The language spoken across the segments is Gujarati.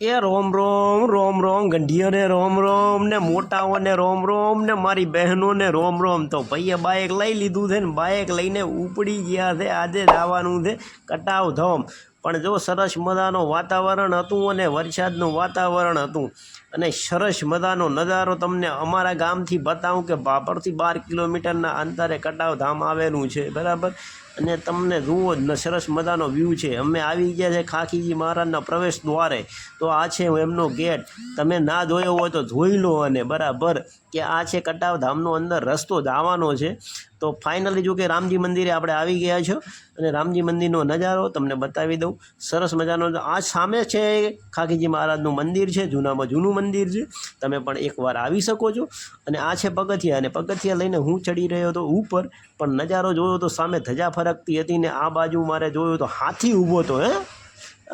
એ રોમ રોમ રોમ રોમ ગંઢિયોને રોમ રોમ, ને મોટાઓને રોમ રોમ, ને મારી બહેનોને રોમ રોમ. તો ભાઈએ બાઇક લઈ લીધું છે ને બાઇક લઈને ઉપડી ગયા છે, આજે જવાનું છે કટાવ ધોમ. પણ જો સરસ મજાનું વાતાવરણ હતું અને વરસાદનું વાતાવરણ હતું અને સરસ મજાનો નજારો તમને અમારા ગામથી બતાવું કે બાપરથી બાર કિલોમીટરના અંતરે કટાવ ધામ આવેલું છે, બરાબર? અને તમને જુઓ જ સરસ મજાનો વ્યૂ છે. અમે આવી ગયા છે ખાખીજી મહારાજના પ્રવેશ દ્વારે. તો આ છે એમનો ગેટ. તમે ના જોયો હોય તો જોઈ લો અને બરાબર કે આ છે કટાવ ધામનો અંદર રસ્તો જવાનો છે. તો ફાઇનલી જો કે રામજી મંદિરે આપણે આવી ગયા છો અને રામજી મંદિરનો નજારો તમને બતાવી દઉં. સરસ મજાનો આ સામે છે ખાખીજી મહારાજનું મંદિર છે, જૂનામાં જૂનું મંદિર છે. તમે પણ એકવાર આવી શકો છો. અને આ છે પગથિયા અને પગથિયા લઈને હું ચડી રહ્યો હતો ઉપર, પણ નજારો જોયો તો સામે ધજા ફરકતી હતી ને આ બાજુ મારે જોયું તો હાથી ઊભો હતો, હે?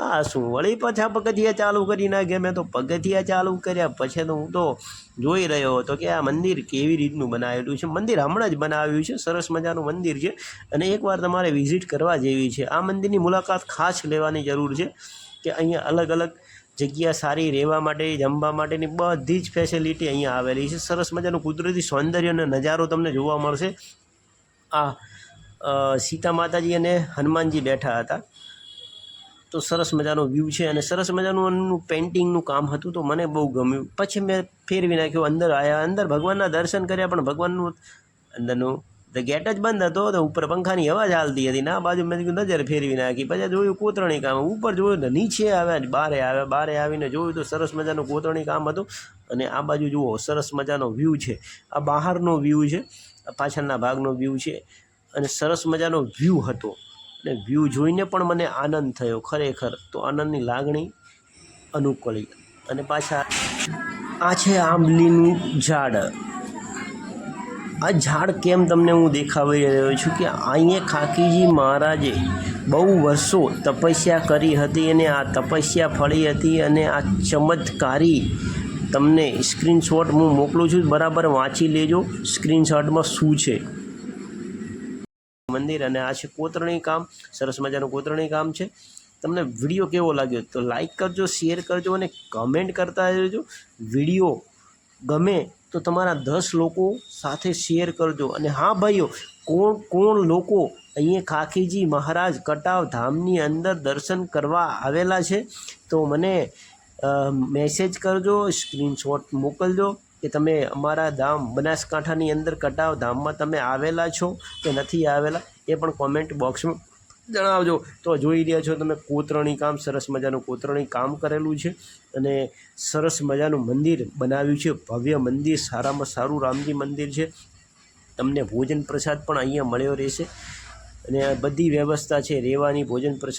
આ શું, વળી પાછા પગથિયા ચાલુ કરી નાખે? મેં તો પગથિયા ચાલુ કર્યા, પછી તો હું તો જોઈ રહ્યો હતો કે આ મંદિર કેવી રીતનું બનાવેલું છે. મંદિર હમણાં જ બનાવ્યું છે, સરસ મજાનું મંદિર છે અને એકવાર તમારે વિઝિટ કરવા જેવી છે. આ મંદિરની મુલાકાત ખાસ લેવાની જરૂર છે કે અહીંયા અલગ અલગ જગ્યા સારી રહેવા માટે, જમવા માટેની બધી જ ફેસિલિટી અહીંયા આવેલી છે. સરસ મજાનું કુદરતી સૌંદર્ય અને નજારો તમને જોવા મળશે. આ સીતા માતાજી અને હનુમાનજી બેઠા હતા. તો સરસ મજાનો વ્યૂ છે અને સરસ મજાનું એમનું પેઇન્ટિંગનું કામ હતું તો મને બહુ ગમ્યું. પછી મેં ફેરવી નાખ્યું, અંદર આવ્યા અંદર ભગવાનના દર્શન કર્યા, પણ ભગવાનનું અંદરનું તો ગેટ જ બંધ હતો, તો ઉપર પંખાની હવા ચાલતી હતી ના બાજુ મેં કીધું નજર ફેરવી નાખી. પછી જોયું કોતરણી કામ, ઉપર જોયું તો નીચે આવ્યા બારે આવ્યા, બારે આવીને જોયું તો સરસ મજાનું કોતરણી કામ હતું. અને આ બાજુ જુઓ, સરસ મજાનો વ્યૂ છે. આ બહારનો વ્યૂ છે પાછળના ભાગનો વ્યૂ છે. અને સરસ મજાનો વ્યૂ હતો. અને વ્યૂ જોઈને પણ મને આનંદ થયો ખરેખર. તો આનંદની લાગણી અનુકૂળી અને પાછા આ છે આંબલીનું ઝાડ. આ ઝાડ કેમ તમને હું દેખાવી રહ્યો છું કે અહીંયા ખાકીજી મહારાજે બહુ વર્ષો તપસ્યા કરી હતી અને આ તપસ્યા ફળી હતી અને આ ચમત્કારી તમને સ્ક્રીનશોટ હું મોકલું છું. બરાબર વાંચી લેજો. સ્ક્રીનશોટમાં શું છે? મંદિર અને આ છે કોતરણી કામ સરસ મજાનું કોતરણી કામ છે. તમને વીડિયો કેવો લાગ્યો તો લાઈક કરજો શેર કરજો અને કમેન્ટ કરતા રહેજો. વીડિયો ગમે તો તમારા દસ લોકો સાથે શેર કરજો. અને હા ભાઈઓ, કોણ કોણ લોકો અહીંયા ખાખીજી મહારાજ કટાવ ધામની અંદર દર્શન કરવા આવેલા છે? તો મને મેસેજ કરજો સ્ક્રીનશોટ મોકલજો. કે તમે અમારા ધામ, બનાસકાંઠાની અંદર કટાવ ધામમાં તમે આવેલા છો કે નથી આવેલા, એ પણ કોમેન્ટ બોક્સમાં જણાવજો. તો જોઈ રહ્યા છો તમે કોતરણી કામ, સરસ મજાનું કોતરણી કામ કરેલું છે અને સરસ મજાનું મંદિર બનાવ્યું છે. ભવ્ય મંદિર, સારામાં સારું રામજી મંદિર છે. તમને ભોજન પ્રસાદ પણ અહીંયા મળ્યો રહેશે અને બધી વ્યવસ્થા છે. રહેવાની ભોજન પ્રસાદ